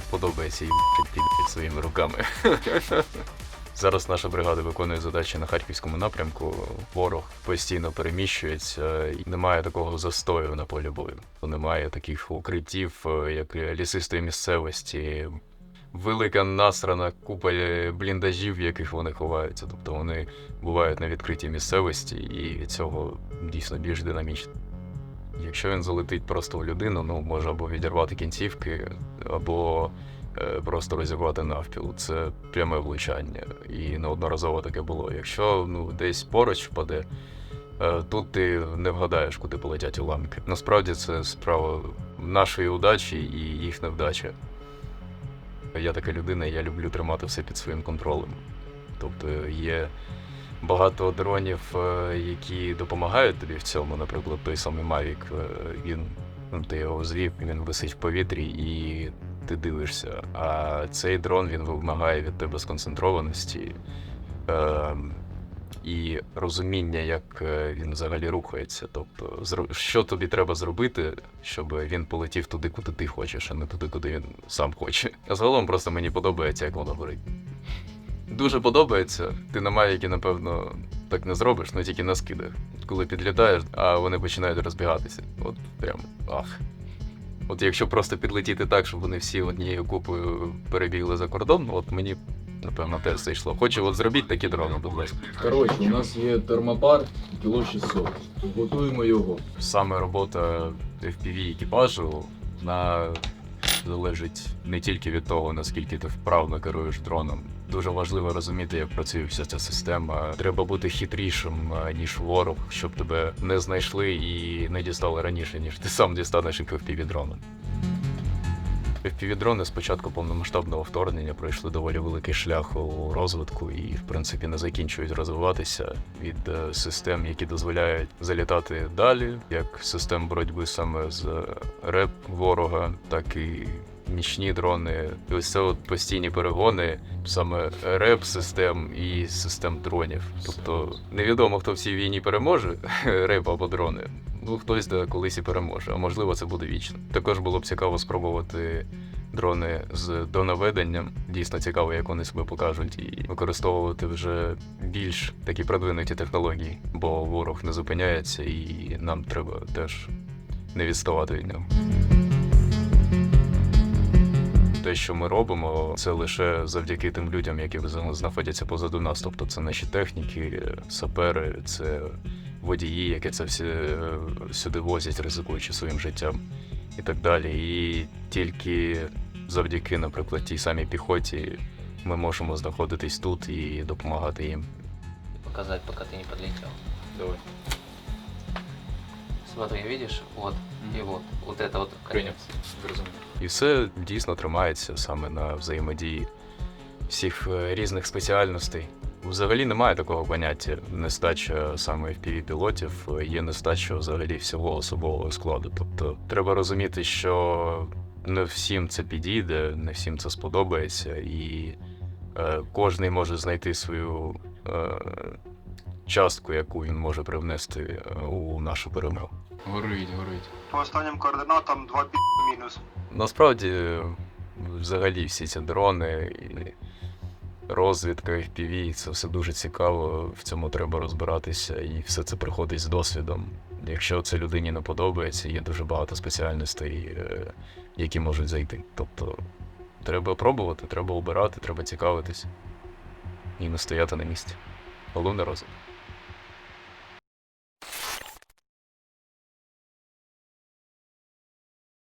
мені подобається і під своїми руками. Зараз наша бригада виконує задачі на харківському напрямку. Ворог постійно переміщується, і немає такого застою на полі бою. Немає таких укриттів, е, як лісистої місцевості. Велика насрана купа е, бліндажів, в яких вони ховаються. Тобто вони бувають на відкритій місцевості, і від цього дійсно більш динамічно. Якщо він залетить просто в людину, ну може або відірвати кінцівки, або е, просто розірвати навпіл. Це пряме влучання. І неодноразово таке було. Якщо ну, десь поруч впаде, е, тут ти не вгадаєш, куди полетять уламки. Насправді це справа нашої удачі і їх невдача. Я така людина, я люблю тримати все під своїм контролем. Тобто є багато дронів, е, які допомагають тобі в цьому. Наприклад, той самий Mavic, е, він ну, ти його звів, він висить в повітрі і ти дивишся. А цей дрон він вимагає від тебе сконцентрованості е, і розуміння, як е, він взагалі рухається. Тобто, що тобі треба зробити, щоб він полетів туди, куди ти хочеш, а не туди, куди він сам хоче. А загалом просто мені подобається, як воно горить. Дуже подобається. Ти на Мавіки, напевно, так не зробиш, ну тільки на скидах. Коли підлітаєш, а вони починають розбігатися. От прям ах. От якщо просто підлетіти так, щоб вони всі однією купою перебігли за кордон, ну, от мені, напевно, теж це йшло. Хочу от зробіть такі дрони, будь ласка. Коротше, у нас є термопар кіло 600. Готуємо його. Саме робота FPV екіпажу вона залежить не тільки від того, наскільки ти вправно керуєш дроном. Дуже важливо розуміти, як працює вся ця система. Треба бути хитрішим, ніж ворог, щоб тебе не знайшли і не дістали раніше, ніж ти сам дістанеш їх FPV дроном. FPV-дрони з початку повномасштабного вторгнення пройшли доволі великий шлях у розвитку і, в принципі, не закінчують розвиватися від е, систем, які дозволяють залітати далі, як систем боротьби саме з е, реп ворога, так і нічні дрони. І ось це от постійні перегони саме реп систем і систем дронів. Тобто невідомо, хто в цій війні переможе, реп або дрони. Ну, хтось да колись і переможе, а можливо, це буде вічно. Також було б цікаво спробувати дрони з донаведенням. Дійсно цікаво, як вони себе покажуть, і використовувати вже більш такі продвинуті технології, бо ворог не зупиняється, і нам треба теж не відставати від нього. Те, що ми робимо, це лише завдяки тим людям, які знаходяться позаду нас. Тобто це наші техніки, сапери, це водії, які це всі е, сюди возять, ризикуючи своїм життям і так далі. І тільки завдяки, наприклад, тій самій піхоті ми можемо знаходитись тут і допомагати їм. показать, пока ты не подлетел. Давай. Смотри, видишь, вот и вот, вот это вот конец. І все дійсно тримається саме на взаємодії всіх е, різних спеціальностей. Взагалі немає такого поняття нестача саме fpv пілотів, є нестача взагалі всього особового складу. Тобто треба розуміти, що не всім це підійде, не всім це сподобається, і е, кожний може знайти свою е, частку, яку він може привнести е, у нашу перемогу. Горить, горить. По останнім координатам 2 пі мінус. Насправді, взагалі, всі ці дрони і розвідка FPV, це все дуже цікаво. В цьому треба розбиратися, і все це приходить з досвідом. Якщо це людині не подобається, є дуже багато спеціальностей, е, які можуть зайти. Тобто, треба пробувати, треба обирати, треба цікавитись і не стояти на місці. Головне розвиток.